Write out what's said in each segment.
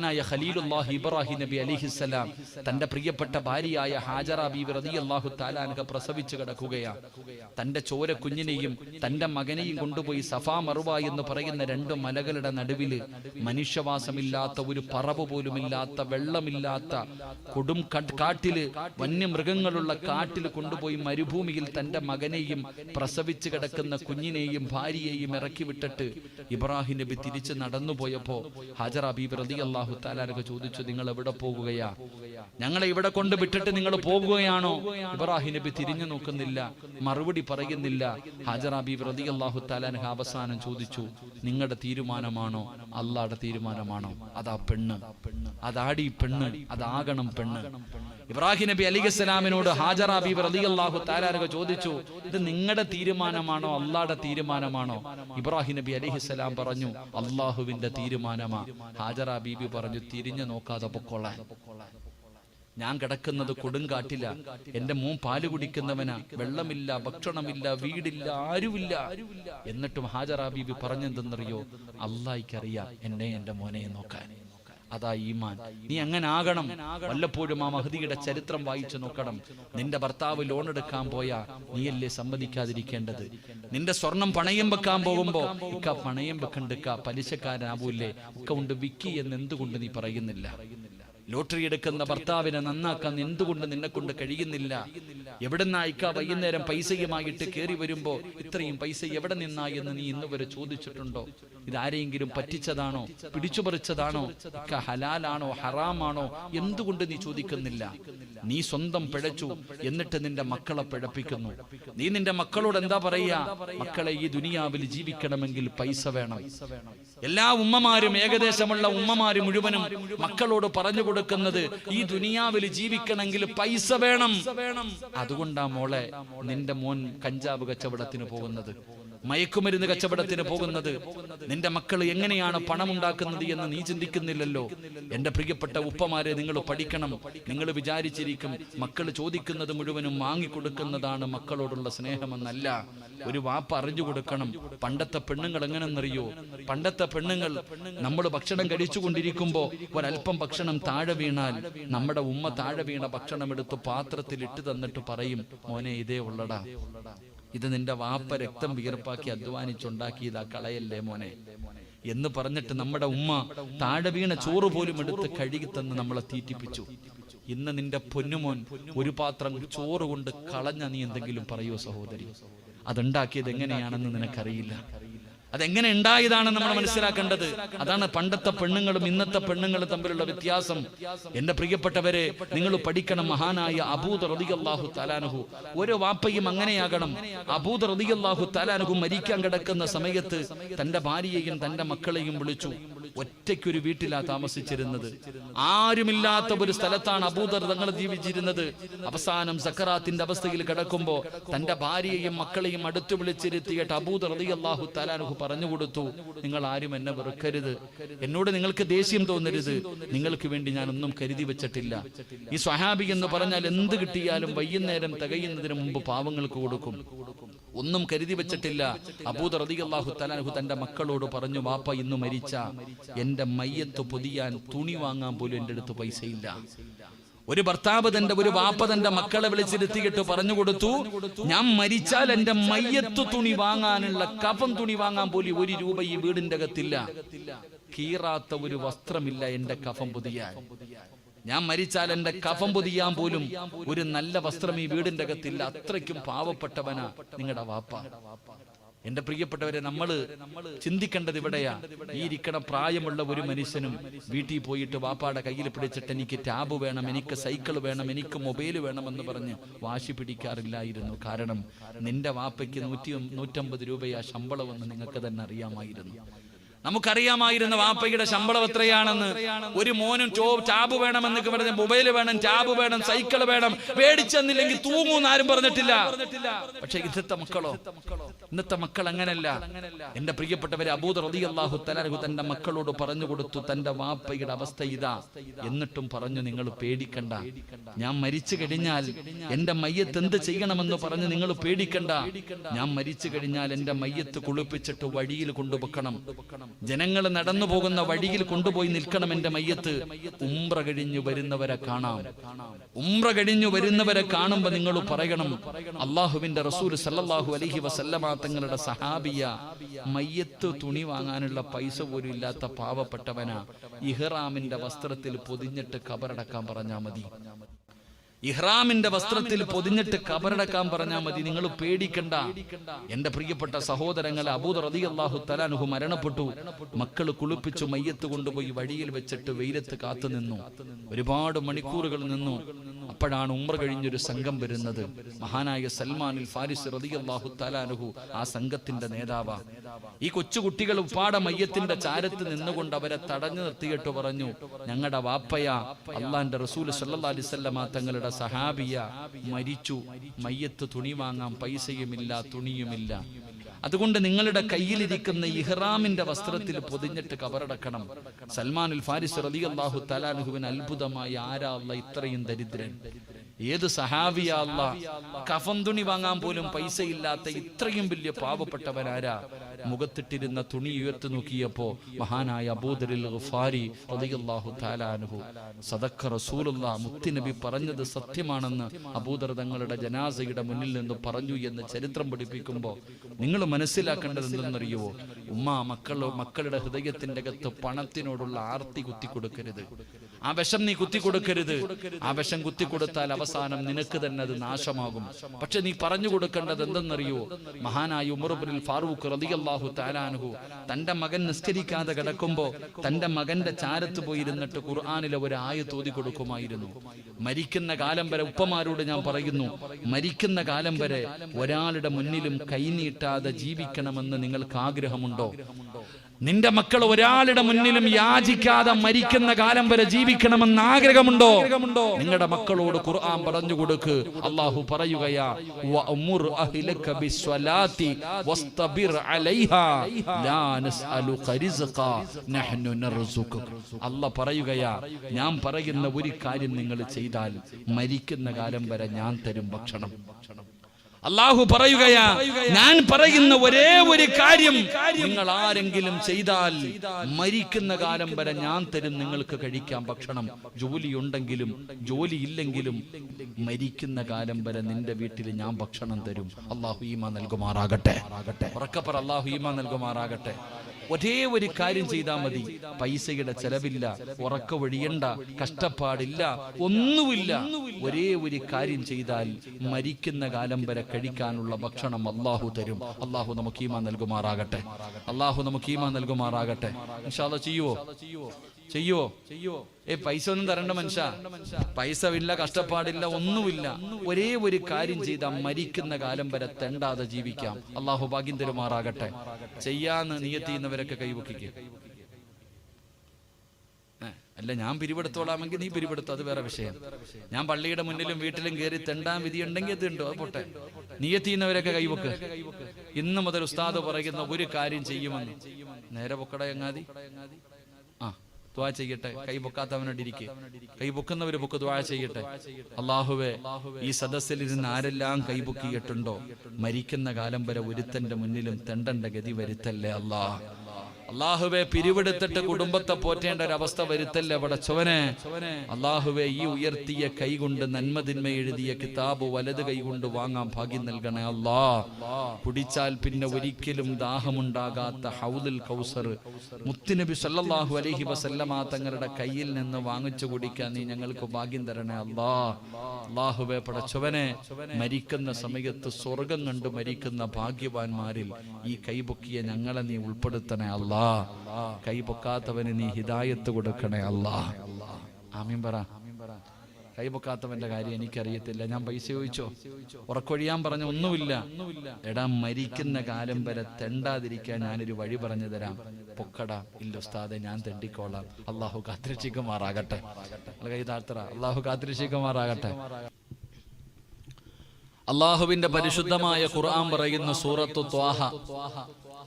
മഹാനായ ഖലീലുല്ലാഹി ഇബ്രാഹിം നബി അലിഹിസ്സലാം തന്റെ പ്രിയപ്പെട്ട ഭാര്യയായ ഹാജറ ബീബി റളിയല്ലാഹു താലാനക പ്രസവിച്ചു കിടക്കുകയാണ് തന്റെ ചോര കുഞ്ഞിനെയും തന്റെ മകനെയും കൊണ്ടുപോയി സഫാ മറുവ എന്ന് പറയുന്ന രണ്ട് മലകളുടെ നടുവിൽ മനുഷ്യവാസമില്ലാത്ത ഒരു പറവ് പോലുമില്ലാത്ത വെള്ളമില്ലാത്ത കൊടും കാട്ടിൽ വന്യമൃഗങ്ങളുള്ള കാട്ടിൽ കൊണ്ടുപോയി മരുഭൂമിയിൽ തന്റെ മകനെയും പ്രസവിച്ചു കിടക്കുന്ന കുഞ്ഞിനെയും ഭാര്യയെയും ഇറക്കി വിട്ടിട്ട് ഇബ്രാഹിം നബി തിരിച്ച് നടന്നുപോയപ്പോ ഹാജറ ബീബി റളിയല്ലാഹു താലാനക ചോദിച്ചു നിങ്ങൾ എവിടെ പോകുകയാ? ഞങ്ങളെ ഇവിടെ കൊണ്ട് വിട്ടിട്ട് നിങ്ങൾ പോകുകയാണോ? ഇബ്രാഹിം നബി തിരിഞ്ഞു നോക്കുന്നില്ല മറുപടി പറയുന്നില്ല. ഹാജറാബി പ്രതി താലാനക അവസാനം ചോദിച്ചു നിങ്ങളുടെ തീരുമാനമാണോ? അള്ളാടെ തീരുമാനമാണോ? അതാ പെണ്ണ്. അതാടി പെണ്ണ്. അതാകണം പെണ്ണ്. ഇബ്രാഹിം നബി അലിഖലാമിനോട് ഹാജറ ബീബി റളിയല്ലാഹു താലാനക ചോദിച്ചു ഇത് നിങ്ങളുടെ തീരുമാനമാണോ? അള്ളാടെ തീരുമാനമാണോ? ഇബ്രാഹിം നബി അലിഹിസ്സലാം പറഞ്ഞു അള്ളാഹുവിന്റെ തീരുമാനമാ. ഹാജറ ബീബി പറഞ്ഞു തിരിഞ്ഞു നോക്കാതെ പൊക്കോളാൻ. ഞാൻ കിടക്കുന്നത് കൊടുങ്കാട്ടില്ല എന്റെ മോൻ പാൽ കുടിക്കുന്നവനാ. വെള്ളമില്ല ഭക്ഷണമില്ല വീടില്ല ആരുമില്ല. എന്നിട്ടും ഹാജറ ബീബി പറഞ്ഞെന്തെന്നറിയോ? അള്ളായിക്കറിയാം എന്നെ എന്റെ മോനെ നോക്കാൻ. അതാ ഈമാൻ. നീ അങ്ങനെ ആകണം വല്ലപ്പോഴും ആ മഹദിയുടെ ചരിത്രം വായിച്ചു നോക്കണം. നിന്റെ ഭർത്താവ് ലോൺ എടുക്കാൻ പോയാ നീയല്ലേ സമ്മതിക്കാതിരിക്കേണ്ടത്? നിന്റെ സ്വർണം പണയം വെക്കാൻ പോകുമ്പോ ഇക്ക പണയം വെക്കണ്ടിക്ക പലിശക്കാരനാവൂല്ലേ? ഒക്കെ ഉണ്ട് വിക്കി എന്ന് എന്തുകൊണ്ട് നീ പറയുന്നില്ല? ലോട്ടറി എടുക്കുന്ന ഭർത്താവിനെ നന്നാക്കാൻ എന്തുകൊണ്ട് നിന്നെ കൊണ്ട് കഴിയുന്നില്ല? എവിടെ നിന്നായിക്ക വൈകുന്നേരം പൈസയുമായിട്ട് കയറി വരുമ്പോ ഇത്രയും പൈസ എവിടെ നിന്നായി എന്ന് നീ ഇന്ന് വരെ ചോദിച്ചിട്ടുണ്ടോ? ഇതാരെങ്കിലും പറ്റിച്ചതാണോ? പിടിച്ചുപറിച്ചതാണോ? ഒക്കെ ഹലാലാണോ? ഹറാമാണോ? എന്തുകൊണ്ട് നീ ചോദിക്കുന്നില്ല? നീ സ്വന്തം പിഴച്ചു എന്നിട്ട് നിന്റെ മക്കളെ പിഴപ്പിക്കുന്നു. നീ നിന്റെ മക്കളോട് എന്താ പറയാ മക്കളെ ഈ ദുനിയാവിൽ ജീവിക്കണമെങ്കിൽ പൈസ വേണം. എല്ലാ ഉമ്മമാരും ഏകദേശമുള്ള ഉമ്മമാര് മുഴുവനും മക്കളോട് പറഞ്ഞു കൊടുക്കുന്നത് ഈ ദുനിയാവിൽ ജീവിക്കണമെങ്കിൽ പൈസ വേണം. അതുകൊണ്ടാ മോളെ നിന്റെ മോൻ കഞ്ചാവ് കച്ചവടത്തിന് പോകുന്നത്. മയക്കുമരുന്ന് കച്ചവടത്തിന് പോകുന്നത് നിന്റെ മക്കൾ എങ്ങനെയാണ് പണം ഉണ്ടാക്കുന്നത് എന്ന് നീ ചിന്തിക്കുന്നില്ലല്ലോ. എന്റെ പ്രിയപ്പെട്ട ഉപ്പമാരെ നിങ്ങൾ പഠിക്കണം. നിങ്ങൾ വിചാരിച്ചിരിക്കും മക്കൾ ചോദിക്കുന്നത് മുഴുവനും വാങ്ങിക്കൊടുക്കുന്നതാണ് മക്കളോടുള്ള സ്നേഹമെന്നല്ല. ഒരു വാപ്പ അറിഞ്ഞു കൊടുക്കണം. പണ്ടത്തെ പെണ്ണുങ്ങൾ എങ്ങനെന്നറിയോ പണ്ടത്തെ പെണ്ണുങ്ങൾ നമ്മൾ ഭക്ഷണം കഴിച്ചുകൊണ്ടിരിക്കുമ്പോൾ ഒരല്പം ഭക്ഷണം താഴെ വീണാൽ നമ്മുടെ ഉമ്മ താഴെ വീണ ഭക്ഷണം എടുത്ത് പാത്രത്തിൽ ഇട്ട് തന്നിട്ട് പറയും മോനെ ഇതേ ഉള്ളടാ. ഇത് നിന്റെ വാപ്പ രക്തം വിയർപ്പാക്കി അധ്വാനിച്ചുണ്ടാക്കിയതാ കളയല്ലേ മോനെ? എന്ന് പറഞ്ഞിട്ട് നമ്മുടെ ഉമ്മ താഴെ വീണ ചോറ് പോലും എടുത്ത് കഴുകി തന്ന് നമ്മളെ തീറ്റിപ്പിച്ചു. ഇന്ന് നിന്റെ പൊന്നുമോൻ ഒരു പാത്രം ചോറ് കൊണ്ട് കളഞ്ഞ നീ എന്തെങ്കിലും പറയോ സഹോദരി? അതുണ്ടാക്കിയത് എങ്ങനെയാണെന്ന് നിനക്കറിയില്ല. അതെങ്ങനെ ഉണ്ടായതാണ് നമ്മൾ മനസ്സിലാക്കേണ്ടത്? അതാണ് പണ്ടത്തെ പെണ്ണുങ്ങളും ഇന്നത്തെ പെണ്ണുങ്ങളും തമ്മിലുള്ള വ്യത്യാസം. എന്റെ പ്രിയപ്പെട്ടവരെ നിങ്ങൾ പഠിക്കണം മഹാനായ അബൂദ് റതിയല്ലാഹു തലാനുഹു ഓരോ വാപ്പയും അങ്ങനെയാകണം. അബൂദ് റതിയല്ലാഹു തലാനുഹു മരിക്കാൻ കിടക്കുന്ന സമയത്ത് തന്റെ ഭാര്യയെയും തന്റെ മക്കളെയും വിളിച്ചു. ഒറ്റയ്ക്കൊരു വീട്ടിലാ താമസിച്ചിരുന്നത്. ആരുമില്ലാത്ത ഒരു സ്ഥലത്താണ് അബൂദർ തങ്ങൾ ജീവിച്ചിരുന്നത്. അവസാനം സക്കറാത്തിന്റെ അവസ്ഥയിൽ കിടക്കുമ്പോ തന്റെ ഭാര്യയെയും മക്കളെയും അടുത്തു വിളിച്ചിരുത്തിയിട്ട് അബൂദർ റളിയല്ലാഹു തലാനുഹു പറഞ്ഞു കൊടുത്തു നിങ്ങൾ ആരും എന്നെ വെറുക്കരുത്. എന്നോട് നിങ്ങൾക്ക് ദേഷ്യം തോന്നരുത്. നിങ്ങൾക്ക് വേണ്ടി ഞാൻ ഒന്നും കരുതി വെച്ചിട്ടില്ല. ഈ സ്വഹാബി എന്ന് പറഞ്ഞാൽ എന്ത് കിട്ടിയാലും വൈകുന്നേരം തികയുന്നതിന് മുമ്പ് പാവങ്ങൾക്ക് കൊടുക്കും. ഒന്നും കരുതി വെച്ചിട്ടില്ല. അബൂദ് റളിയല്ലാഹു തലാഹു തന്റെ മക്കളോട് പറഞ്ഞു വാപ്പ ഇന്ന് മരിച്ച എന്റെ മയ്യത്ത് പൊതിയാൻ തുണി വാങ്ങാൻ പോലും എന്റെ അടുത്ത് പൈസയില്ല. ഒരു ഭർത്താവ് തന്റെ ഒരു വാപ്പ തന്റെ മക്കളെ വിളിച്ചിരുത്തിയിട്ട് പറഞ്ഞു കൊടുത്തു ഞാൻ മരിച്ചാൽ എന്റെ മയ്യത്ത് തുണി വാങ്ങാനുള്ള കഫം തുണി വാങ്ങാൻ പോലും ഒരു രൂപ ഈ വീടിന്റെ അകത്തില്ല. കീറാത്ത ഒരു വസ്ത്രമില്ല എന്റെ കഫം പൊതിയാൻ. ഞാൻ മരിച്ചാൽ എന്റെ കഫം പൊതിയാൻ പോലും ഒരു നല്ല വസ്ത്രം ഈ വീടിന്റെ അകത്തില്ല അത്രയ്ക്കും പാവപ്പെട്ടവനാ നിങ്ങളുടെ വാപ്പ. എന്റെ പ്രിയപ്പെട്ടവരെ നമ്മൾ ചിന്തിക്കേണ്ടത് ഇവിടെയാ. ഈ ഇരിക്കണ പ്രായമുള്ള ഒരു മനുഷ്യനും വീട്ടിൽ പോയിട്ട് വാപ്പാടെ കയ്യിൽ പിടിച്ചിട്ട് എനിക്ക് ടാബ് വേണം എനിക്ക് സൈക്കിൾ വേണം എനിക്ക് മൊബൈൽ വേണമെന്ന് പറഞ്ഞ് വാശി പിടിക്കാറില്ലായിരുന്നു. കാരണം നിന്റെ വാപ്പയ്ക്ക് നൂറ്റി നൂറ്റമ്പത് രൂപയാ ശമ്പളമെന്ന് നിങ്ങൾക്ക് തന്നെ അറിയാമായിരുന്നു. നമുക്കറിയാമായിരുന്ന വാപ്പയുടെ ശമ്പളം എത്രയാണെന്ന്. ഒരു മോനും ചോ ടാബ് എന്ന് പറഞ്ഞ മൊബൈൽ വേണം ടാബ് വേണം സൈക്കിൾ വേണം. പേടിച്ചെന്നില്ലെങ്കിൽ തൂങ്ങൂന്ന് ആരും പറഞ്ഞിട്ടില്ല. പക്ഷെ ഇന്നത്തെ മക്കളോ ഇന്നത്തെ മക്കൾ അങ്ങനല്ല. എന്റെ പ്രിയപ്പെട്ടവരെ അബൂദ് റതി അള്ളാഹു തലാഹു തന്റെ മക്കളോട് പറഞ്ഞു കൊടുത്തു തന്റെ വാപ്പയുടെ അവസ്ഥ ഇതാ. എന്നിട്ടും പറഞ്ഞു നിങ്ങൾ പേടിക്കണ്ട. ഞാൻ മരിച്ചു കഴിഞ്ഞാൽ എന്റെ മയ്യത്ത് എന്ത് ചെയ്യണമെന്ന് പറഞ്ഞ് നിങ്ങൾ പേടിക്കണ്ട. ഞാൻ മരിച്ചു കഴിഞ്ഞാൽ എന്റെ മയ്യത്ത് കുളിപ്പിച്ചിട്ട് വഴിയിൽ കൊണ്ടുവെക്കണം ജനങ്ങൾ നടന്നു പോകുന്ന വഴിയിൽ കൊണ്ടുപോയി നിൽക്കണം എന്റെ മയ്യത്ത്. ഉംറ കഴിഞ്ഞു വരുന്നവരെ കാണാം. ഉംറ കഴിഞ്ഞു വരുന്നവരെ കാണുമ്പോ നിങ്ങൾ പറയണം അള്ളാഹുവിന്റെ റസൂൽ സല്ലാഹു അലഹി വസല്ലമ തങ്ങളുടെ സഹാബിയ മയ്യത്ത് തുണി വാങ്ങാനുള്ള പൈസ പോലും ഇല്ലാത്ത പാവപ്പെട്ടവനാ. ഇഹ്റാമിന്റെ വസ്ത്രത്തിൽ പൊതിഞ്ഞിട്ട് കബറടക്കാൻ പറഞ്ഞാ മതി. ഇഹ്റാമിന്റെ വസ്ത്രത്തിൽ പൊതിഞ്ഞിട്ട് കബറടക്കാൻ പറഞ്ഞാൽ മതി. നിങ്ങൾ പേടിക്കണ്ട. എന്റെ പ്രിയപ്പെട്ട സഹോദരങ്ങൾ അബൂദ് റതി അള്ളാഹു തലാനുഹു മരണപ്പെട്ടു. മക്കൾ കുളിപ്പിച്ചു മയ്യത്ത് കൊണ്ടുപോയി വഴിയിൽ വെച്ചിട്ട് വെയിലത്ത് കാത്തു നിന്നു. ഒരുപാട് മണിക്കൂറുകൾ നിന്നു. അപ്പോഴാണ് ഉമ്ര കഴിഞ്ഞൊരു സംഘം വരുന്നത്. മഹാനായ സൽമാനിൽ ഫാരിസ് റതി അള്ളാഹു തലാനുഹു ആ സംഘത്തിന്റെ നേതാവ. ഈ കൊച്ചുകുട്ടികൾ ഉപ്പാട മയ്യത്തിന്റെ ചാരത്ത് നിന്നുകൊണ്ട് അവരെ തടഞ്ഞു നിർത്തിയിട്ട് പറഞ്ഞു ഞങ്ങളുടെ വാപ്പയ അള്ളാന്റെ റസൂൽ സല്ലാ അലിസല്ലമ തങ്ങളുടെ സഹാബിയ മരിച്ചു. മയ്യത്ത് തുണി വാങ്ങാൻ പൈസയുമില്ല തുണിയുമില്ല. അതുകൊണ്ട് നിങ്ങളുടെ കയ്യിലിരിക്കുന്ന ഇഹ്റാമിന്റെ വസ്ത്രത്തിൽ പൊതിഞ്ഞിട്ട് കബറടക്കണം. സൽമാൻ ഉൽ ഫാരിസ് റലി അള്ളാഹു തലാനുഹുവിന് അത്ഭുതമായി ആരാ ഇത്രയും ദരിദ്രൻ? ഏത് സഹാബിയാ അല്ല കഫം തുണി വാങ്ങാൻ പോലും പൈസ ഇല്ലാത്ത ഇത്രയും വലിയ പാവപ്പെട്ടവനാരാ മുഖത്തിട്ടിരുന്ന തുണി ഉയർത്തി നോക്കിയപ്പോ മഹാനായ അബൂദരിൽ റളിയല്ലാഹു സദക്ക റസൂലുള്ള മുത്തുനബി പറഞ്ഞത് സത്യമാണെന്ന് അബൂദർ തങ്ങളുടെ ജനാസയുടെ മുന്നിൽ നിന്ന് പറഞ്ഞു എന്ന് ചരിത്രം പഠിപ്പിക്കുമ്പോൾ നിങ്ങൾ മനസ്സിലാക്കേണ്ടത് എന്തെന്നറിയുവോ? ഉമ്മ മക്കളോ മക്കളുടെ ഹൃദയത്തിന്റെ അകത്ത് പണത്തിനോടുള്ള ആർത്തി കുത്തി കൊടുക്കരുത് ആ വിഷം നീ കുത്തി കൊടുക്കരുത് ആ വിഷം കുത്തി കൊടുത്താൽ അവസാനം നിനക്ക് തന്നെ അത് നാശമാകും. പക്ഷെ നീ പറഞ്ഞു കൊടുക്കേണ്ടത് എന്തെന്നറിയോ മഹാനായ ഉമർബുൽ ഫാറൂഖ് റളിയല്ലാഹു താലാനുഹു തന്റെ മകൻ നിസ്കരിക്കാതെ കിടക്കുമ്പോ തന്റെ മകന്റെ ചാരത്ത് പോയിരുന്നിട്ട് ഖുർആാനിലെ ഒരു ആയ തോതി കൊടുക്കുമായിരുന്നു. മരിക്കുന്ന കാലം വരെ ഉപ്പമാരോട് ഞാൻ പറയുന്നു മരിക്കുന്ന കാലം വരെ ഒരാളുടെ മുന്നിലും കൈനീട്ടാതെ ജീവിക്കണമെന്ന് നിങ്ങൾക്ക് ആഗ്രഹമുണ്ടോ നിന്റെ മക്കൾ ഒരാളുടെ മുന്നിലും യാചിക്കാതെ മരിക്കുന്ന കാലം വരെ ജീവിക്കണമെന്ന് ആഗ്രഹമുണ്ടോ? നിങ്ങളുടെ മക്കളോട് ഖുർആൻ പറഞ്ഞു കൊടുക്ക്. അള്ളാഹു പറയുകയാ പറയുകയാ ഞാൻ പറയുന്ന ഒരു കാര്യം നിങ്ങൾ ചെയ്താൽ മരിക്കുന്ന കാലം വരെ ഞാൻ തരും ഭക്ഷണം. അള്ളാഹു പറയുകയാ ഞാൻ പറയുന്ന ഒരേ ഒരു കാര്യം നിങ്ങൾ ആരെങ്കിലും ചെയ്താൽ മരിക്കുന്ന കാലം വരെ ഞാൻ തരും നിങ്ങൾക്ക് കഴിക്കാൻ ഭക്ഷണം. ജോലി ഉണ്ടെങ്കിലും ജോലി ഇല്ലെങ്കിലും മരിക്കുന്ന കാലം വരെ നിന്റെ വീട്ടിൽ ഞാൻ ഭക്ഷണം തരും. അള്ളാഹു ഈമ നൽകുമാറാകട്ടെ. ഉറക്കപ്പറ അള്ളാഹു ഈമ നൽകുമാറാകട്ടെ. ഒരേ ഒരു കാര്യം ചെയ്താൽ മതി. പൈസയുടെ ചെലവില്ല. ഉറക്ക വഴിയണ്ട കഷ്ടപ്പാടില്ല. ഒന്നുമില്ല. ഒരേ ഒരു കാര്യം ചെയ്താൽ മരിക്കുന്ന കാലം വരെ കഴിക്കാനുള്ള ഭക്ഷണം അള്ളാഹു തരും. അള്ളാഹു നമുക്ക് ഈമ നൽകുമാറാകട്ടെ. അള്ളാഹു നമുക്ക് ഈമ നൽകുമാറാകട്ടെ. ഇൻഷാല്ല ചെയ്യുവോ? ചെയ്യോ? ചെയ്യുവോ ഏ പൈസ ഒന്നും തരണ്ട മനുഷ്യ. പൈസ ഇല്ല കഷ്ടപ്പാടില്ല ഒന്നുമില്ല. ഒരേ ഒരു കാര്യം ചെയ്താൽ മരിക്കുന്ന കാലം വരെ തെണ്ടാതെ ജീവിക്കാം. അള്ളാഹു ഭാഗ്യം തരുമാറാകട്ടെ. ചെയ്യാന്ന് നിയത്തിയുന്നവരൊക്കെ കൈവക്കിക്കുക അല്ല ഞാൻ പിരിവെടുത്തോളാമെങ്കിൽ നീ പിരിവെടുത്തു? അത് വേറെ വിഷയം. ഞാൻ പള്ളിയുടെ മുന്നിലും വീട്ടിലും കയറി തെണ്ടാൻ വിധി ഉണ്ടെങ്കിൽ അത് ഉണ്ടോ അത് പോട്ടെ. നിയത്തിയുന്നവരൊക്കെ കൈവക്ക്. ഇന്ന് മുതൽ ഉസ്താദ് പറയുന്ന ഒരു കാര്യം ചെയ്യുമെന്ന്. നേരെ പൊക്കട എങ്ങാതി? ആ ദ്വാ ചെയ്യട്ടെ. കൈ പൊക്കാത്തവനോട് ഇരിക്കെ കൈ പൊക്കുന്നവര് പൊക്ക് ദ്വാ ചെയ്യട്ടെ. അള്ളാഹുവെ ഈ സദസ്സിൽ ഇരുന്ന് ആരെല്ലാം കൈ പൊക്കിയിട്ടുണ്ടോ? മരിക്കുന്ന കാലം വരെ ഒരുത്തന്റെ മുന്നിലും തെണ്ടന്റെ ഗതി വരുത്തല്ലേ അല്ലാ അള്ളാഹുവെ പിരിവെടുത്തിട്ട് കുടുംബത്തെ പോറ്റേണ്ട ഒരു അവസ്ഥ വരുത്തല്ലേ അവിടെ ചൊവനെ അള്ളാഹുവെ ഈ ഉയർത്തിയ കൈകൊണ്ട് നന്മതിന്മ എഴുതിയ കിതാബ് വലത് കൈകൊണ്ട് വാങ്ങാൻ ഭാഗ്യം നൽകണേ അല്ലാ കുടിച്ചാൽ പിന്നെ ഒരിക്കലും ദാഹമുണ്ടാകാത്ത ഹൗദുൽ കൗസർ. മുത്തുനബി സല്ലാഹു അലഹി വസല്ലമാ തങ്ങളുടെ കയ്യിൽ നിന്ന് വാങ്ങിച്ചു കുടിക്കാൻ നീ ഞങ്ങൾക്ക് ഭാഗ്യം തരണേ അല്ലാ അള്ളാഹുവെ പടച്ചവനെ മരിക്കുന്ന സമയത്ത് സ്വർഗം കണ്ട് മരിക്കുന്ന ഭാഗ്യവാന്മാരിൽ ഈ കൈപൊക്കിയ ഞങ്ങളെ നീ ഉൾപ്പെടുത്തണേ അല്ലാ കൈ പൊക്കാത്തവന് നീ ഹിദായത്ത് കൊടുക്കണേ അല്ലാ ആമീൻ പറ. കൈ പൊക്കാത്തവന്റെ കാര്യം എനിക്കറിയത്തില്ല. ഞാൻ പൈസ ചോദിച്ചോ? ഉറക്കൊഴിയാൻ പറഞ്ഞ ഒന്നുമില്ല. എടാ മരിക്കുന്ന കാലം വരെ തെണ്ടാതിരിക്കാൻ ഞാനൊരു വഴി പറഞ്ഞു തരാം. പൊക്കട ഇല്ല ഉസ്താദെ ഞാൻ തെണ്ടിക്കോളാം. അള്ളാഹു കാത്തിരക്ഷിക്കുമാറാകട്ടെ. കൈ താഴ്ത്തറ. അള്ളാഹു കാത്തിരക്ഷിക്കുമാറാകട്ടെ. അള്ളാഹുവിന്റെ പരിശുദ്ധമായ ഖുർആൻ പറയുന്ന സൂറത്തു ത്വാഹ.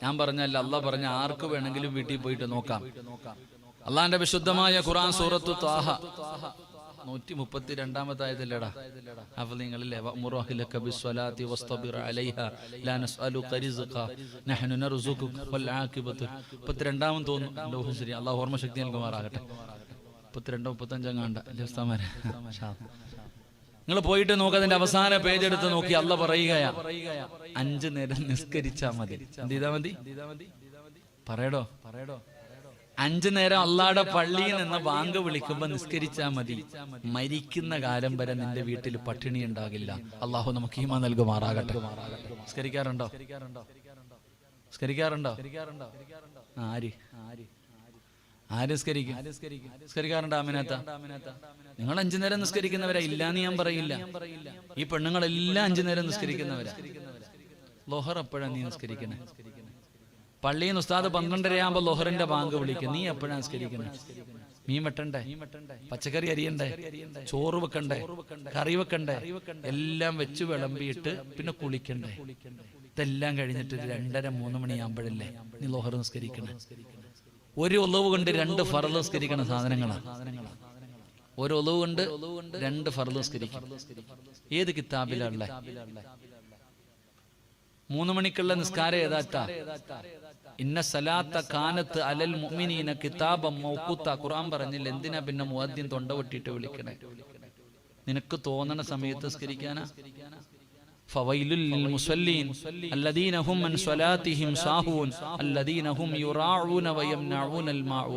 ഞാൻ പറഞ്ഞല്ല അല്ല പറഞ്ഞ ആർക്ക് വേണമെങ്കിലും വീട്ടിൽ പോയിട്ട് നോക്കാം. അള്ളാന്റെ വിശുദ്ധമായ ഖുറാൻ സൂറത്തു താഹ നൂറ്റി ലാ നഹ്നു വൽ തോന്നുന്നു ഓർമ്മ ശക്തി നൽകുമാറാകട്ടെ. മുപ്പത്തിരണ്ടോ മുപ്പത്തഞ്ചോ കാണ്ട ഉസ്താമാരെ നിങ്ങൾ പോയിട്ട് നോക്ക് അതിന്റെ അവസാന പേജ് എടുത്ത് നോക്കി അല്ല പറയുകയാ. അഞ്ചു നേരം നിസ്കരിച്ചാ മതി. എന്ത് മതി? പറയടോ. പറയടോ അഞ്ചു നേരം അള്ളാടെ പള്ളിയിൽ നിന്ന് വാങ്ക് വിളിക്കുമ്പോ നിസ്കരിച്ചാ മതി. മരിക്കുന്ന കാലം വരെ നിന്റെ വീട്ടിൽ പട്ടിണി ഉണ്ടാകില്ല. അള്ളാഹു നമുക്ക് ഈമ നൽകുമാറാകട്ടെ. നിസ്കരിക്കാറുണ്ടോ? നിസ്കരിക്കാറുണ്ടോ? ആര് ആര്? ആര് നിസ്കരിക്കാറുണ്ട് അമിനത്ത നിങ്ങൾ അഞ്ചു നേരം നിസ്കരിക്കുന്നവരാ. ഇല്ലാന്ന് ഞാൻ പറയില്ല. ഈ പെണ്ണുങ്ങളെല്ലാം അഞ്ചു നേരം നിസ്കരിക്കുന്നവരാ. ലോഹർ എപ്പോഴാണ് നീ നിസ്കരിക്കണേ? പള്ളിയിൽ ഉസ്താദ് പന്ത്രണ്ടര ആകുമ്പോ ലോഹറിന്റെ ബാങ്ക് വിളിക്കും. നീ എപ്പോഴാണ് നിസ്കരിക്കണേ? മീൻ വെട്ടണ്ടേ? പച്ചക്കറി അരിയണ്ടേ? ചോറ് വെക്കണ്ടേ? കറി വെക്കണ്ടേ? എല്ലാം വെച്ച് വിളമ്പിയിട്ട് പിന്നെ കുളിക്കണ്ടേ? ഇതെല്ലാം കഴിഞ്ഞിട്ട് രണ്ടര മൂന്ന് മണിയാകുമ്പോഴല്ലേ നീ ലോഹർ നിസ്കരിക്കണേ? ഒരു ഒലവ് കൊണ്ട് രണ്ട് ഫറലോസ്കരിക്കണ സാധനങ്ങളാണ്. ഒരു ഒലവ് കൊണ്ട് രണ്ട് ഫറലോസ്കരിക്കും ഏത് കിതാബിലുള്ള മൂന്ന് മണിക്കുള്ള നിസ്കാരം ഏതാറ്റാ ഇന്ന സലാത്ത കാനത്ത് അലൽ മുഅ്മിനീന കിതാബം മൗഖൂത്ത ഖുർആൻ പറഞ്ഞില്ല. എന്തിനാ പിന്നെ മുഅദ്ദിൻ തൊണ്ട പൊട്ടിയിട്ട് വിളിക്കണേ? നിനക്ക് തോന്നണ സമയത്ത് നിസ്കരിക്കാനാ?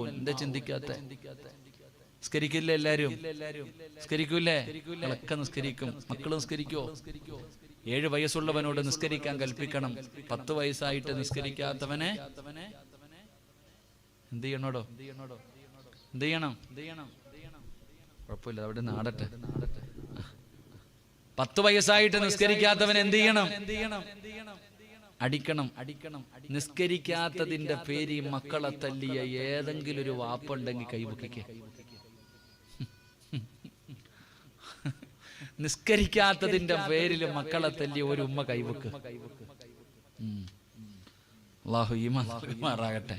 എന്താ ചിന്തിക്കാത്തെ? ഏഴ് വയസ്സുള്ളവനോട് നിസ്കരിക്കാൻ കൽപ്പിക്കണം. പത്ത് വയസ്സായിട്ട് നിസ്കരിക്കാത്തവനെ എന്ത് ചെയ്യണോടോ? എന്ത് ചെയ്യണം? കുഴപ്പമില്ല അവിടെ നാടട്ടെ നാടട്ടെ പത്ത് വയസ്സായിട്ട് നിസ്കരിക്കാത്തവൻ എന്ത് ചെയ്യണം? അടിക്കണം. അടിക്കണം നിസ്കരിക്കാത്തതിന്റെ പേര് മക്കളെ തല്ലിയ ഏതെങ്കിലും ഒരു വാപ്പുണ്ടെങ്കിൽ കൈവക്കിക്ക് നിസ്കരിക്കാത്തതിന്റെ പേരിൽ മക്കളെ തല്ലിയ ഒരു ഉമ്മ കൈവക്ക് മാറാകട്ടെ.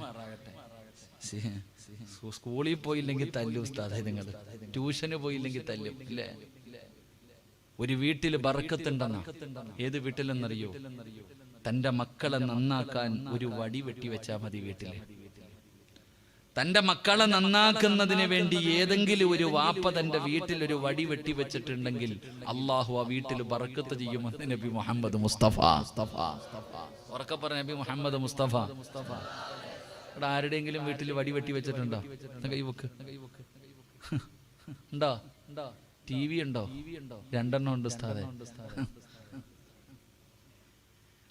സ്കൂളിൽ പോയില്ലെങ്കിൽ തല്ലു ഉസ്താദ് നിങ്ങൾ ട്യൂഷന് പോയില്ലെങ്കിൽ തല്ലും ഇല്ലേ ഒരു വീട്ടിൽ ബറക്കത്തുണ്ടെന്ന? ഏത് വീട്ടിലെന്നറിയോ? തന്റെ മക്കളെ നന്നാക്കാൻ ഒരു വടി വെട്ടി വെച്ചാ മതി വീട്ടിൽ. തന്റെ മക്കളെ നന്നാക്കുന്നതിന് വേണ്ടി ഏതെങ്കിലും ഒരു വാപ്പ തന്റെ വീട്ടിൽ ഒരു വടി വെട്ടി വെച്ചിട്ടുണ്ടെങ്കിൽ അള്ളാഹു ആ വീട്ടിൽ ബറക്കത്ത് ചെയ്യുമെന്ന് നബി മുഹമ്മദ് മുസ്തഫ. ഉറക്കെ പറഞ്ഞ നബി മുഹമ്മദ് മുസ്തഫ. ഇവിടെ ആരുടെയെങ്കിലും വീട്ടിൽ വടി വെട്ടി വെച്ചിട്ടുണ്ടോ? കൈവക്ക് ഉണ്ടോ ഉണ്ടോ ടി വി ഉണ്ടോ രണ്ടെണ്ണം ഉണ്ട് സ്ഥാതെ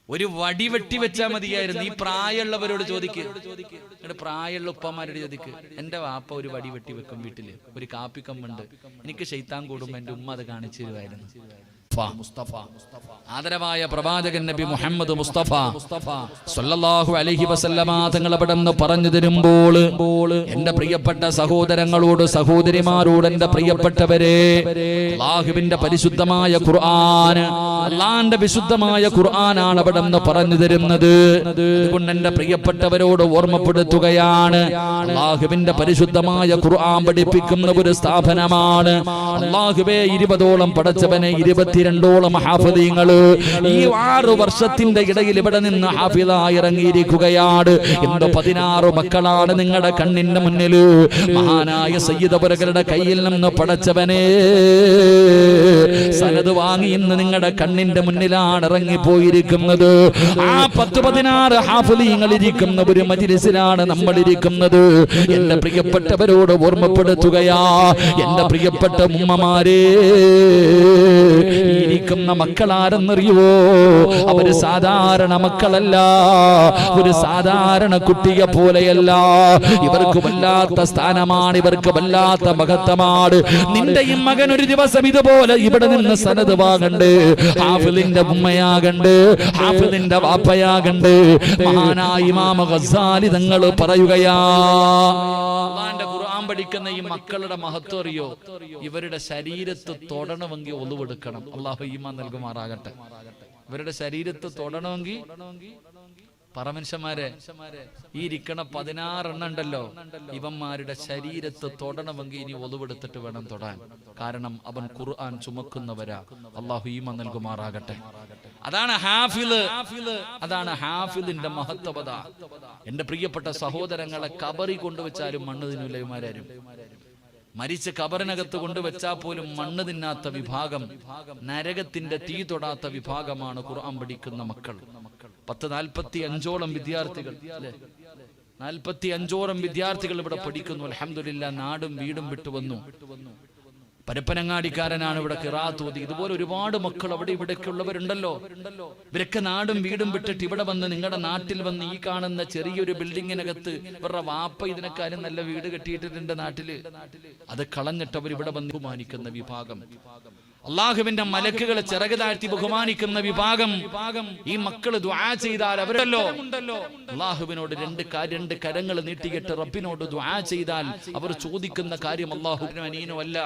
ഒരു വടി വെട്ടി വെച്ചാൽ മതിയായിരുന്നു. ഈ പ്രായമുള്ളവരോട് ചോദിക്ക്. എന്നിട്ട് പ്രായമുള്ള ഉപ്പമാരോട് ചോദിക്ക്. എന്റെ വാപ്പ ഒരു വടി വെട്ടി വെക്കും വീട്ടിൽ. ഒരു കാപ്പിക്കമ്പുണ്ട്. എനിക്ക് ശൈത്താൻ കൂടുമ്പോ എന്റെ ഉമ്മ അത് കാണിച്ചു തരുമായിരുന്നു മുസ്തഫ. ആദരവായ പ്രവാചകൻ നബി മുഹമ്മദ് മുസ്തഫ. സല്ലല്ലാഹു അലൈഹി വസല്ലമ തങ്ങൾ പറഞ്ഞു തരുമ്പോൾ എന്റെ പ്രിയപ്പെട്ട സഹോദരങ്ങളോട് സഹോദരിമാരോട് എന്റെ പ്രിയപ്പെട്ടവരെ അള്ളാഹുവിന്റെ പരിശുദ്ധമായ ഖുർആൻ അള്ളാന്റെ വിശുദ്ധമായ ഖുർആനാണ് അവിടെ നിന്ന് പറഞ്ഞു തരുന്നത്. അതുകൊണ്ട് എന്റെ പ്രിയപ്പെട്ടവരോട് ഓർമ്മപ്പെടുത്തുകയാണ് അള്ളാഹുവിന്റെ പരിശുദ്ധമായ ഖുർആൻ പഠിപ്പിക്കുന്ന ഒരു സ്ഥാപനമാണ്. അള്ളാഹുവേ ഇരുപതോളം പടച്ചവനെ ഇരുപത്തിരണ്ടോളം ഹാഫിദീങ്ങൾ ഈ ആറു വർഷത്തിന്റെ ഇടയിൽ ഇവിടെ നിന്ന് ഹാഫിദ ഇറങ്ങിയിരിക്കുകയാണ്. എന്തോ പതിനാറ് മക്കളാണ് നിങ്ങളുടെ കണ്ണിന്റെ മുന്നിൽ. മഹാനായ സയ്യിദപുരകരുടെ കയ്യിൽ നിന്ന് പടച്ചവനെ സനത് വാങ്ങി ഇന്ന് നിങ്ങളുടെ കണ്ണിന്റെ മുന്നിലാണ് ഇറങ്ങിപ്പോയിരിക്കുന്നത്. ആ പത്ത് പതിനാറ് ഹാഫിദീങ്ങൾ ഇരിക്കുന്ന ഒരു മജിലിസിലാണ് നമ്മൾ ഇരിക്കുന്നത്. എന്റെ പ്രിയപ്പെട്ടവരോട് ഓർമ്മപ്പെടുത്തുകയാ. എന്റെ പ്രിയപ്പെട്ട ഉമ്മമാരെ ഇരിക്കുന്ന മക്കളാരെന്നറിയുവോ? അവർ സാധാരണ മക്കളല്ല. ഒരു സാധാരണ കുട്ടിയെ പോലെയല്ല. ഇവർക്ക് വല്ലാത്ത സ്ഥാനമാണ് ഇവർക്ക് വല്ലാത്ത മഹത്വമാണ്. നിന്റെയും മകൻ ഒരു ദിവസം ഇതുപോലെ ഇവിടെ നിന്ന് സനത് വാങ്ങണ്ട്. ഹാഫിലിന്റെ ഉമ്മയാകണ്ട് ഹാഫിലിന്റെ വാപ്പയാകണ്ട്. മഹാനായി മാമ ഗസാലി തങ്ങൾ പറയുകയാ ഖുർആൻ പഠിക്കുന്ന ഈ മക്കളുടെ മഹത്വം അറിയോ? ഇവരുടെ ശരീരത്ത് തൊടണമെങ്കിൽ ഒളിവെടുക്കണം. അള്ളാഹു ഈമാൻ നൽകുമാറാകട്ടെ. ഇവരുടെ ശരീരത്ത് തൊടണമെങ്കിൽ പറമനുഷ്യന്മാരെ ഈ ഇരിക്കണ പതിനാറെണ്ണം ഉണ്ടല്ലോ. ഇവന്മാരുടെ ശരീരത്ത് തൊടണമെങ്കിൽ ഇനി ഒളിവെടുത്തിട്ട് വേണം തൊടാൻ. കാരണം അവൻ ഖുർആൻ ചുമക്കുന്നവരാ. അള്ളാഹു ഈമ നൽകുമാറാകട്ടെ. അതാണ് ഹാഫിൽ അതാണ് ഹാഫിലിന്റെ മഹത്വത എന്റെ പ്രിയപ്പെട്ട സഹോദരങ്ങളെ കബറി കൊണ്ടുവച്ചാലും മണ്ണ് തിന്നൂല ഇവന്മാരാരും. മരിച്ച കബറിനകത്ത് കൊണ്ടുവച്ചാൽ പോലും മണ്ണ് തിന്നാത്ത വിഭാഗം നരകത്തിന്റെ തീ തൊടാത്ത വിഭാഗമാണ് ഖുർആൻ പഠിക്കുന്ന മക്കൾ. പത്ത് നാൽപ്പത്തി അഞ്ചോളം വിദ്യാർത്ഥികൾ നാൽപ്പത്തി അഞ്ചോളം വിദ്യാർത്ഥികൾ ഇവിടെ പഠിക്കുന്നു. അലഹമില്ല നാടും വീടും വിട്ടു വന്നു പരപ്പനങ്ങാടിക്കാരനാണ് ഇവിടെ കിറാ ഓതി. ഇതുപോലെ ഒരുപാട് മക്കൾ അവിടെ ഇവിടേക്കുള്ളവരുണ്ടല്ലോ ഇവരൊക്കെ നാടും വീടും വിട്ടിട്ട് ഇവിടെ വന്ന് നിങ്ങളുടെ നാട്ടിൽ വന്ന് ഈ കാണുന്ന ചെറിയൊരു ബിൽഡിങ്ങിനകത്ത് ഇവരുടെ വാപ്പ ഇതിനെക്കാരും നല്ല വീട് കെട്ടിയിട്ടിട്ടുണ്ട് നാട്ടിൽ. അത് കളഞ്ഞിട്ട് അവർ ഇവിടെ വന്ന് ബഹുമാനിക്കുന്ന വിഭാഗം. അള്ളാഹുവിന്റെ മലക്കുകളെ ചിറക് താഴ്ത്തി ബഹുമാനിക്കുന്ന വിഭാഗം ഈ മക്കൾ ദ്വാ ചെയ്താൽ അവരല്ലോ അള്ളാഹുവിനോട് രണ്ട് രണ്ട് കരങ്ങൾ നീട്ടിയിട്ട് റബ്ബിനോട് ദ്വാ ചെയ്താൽ അവർ ചോദിക്കുന്ന കാര്യം അള്ളാഹുവിനും അനീനോ അല്ല.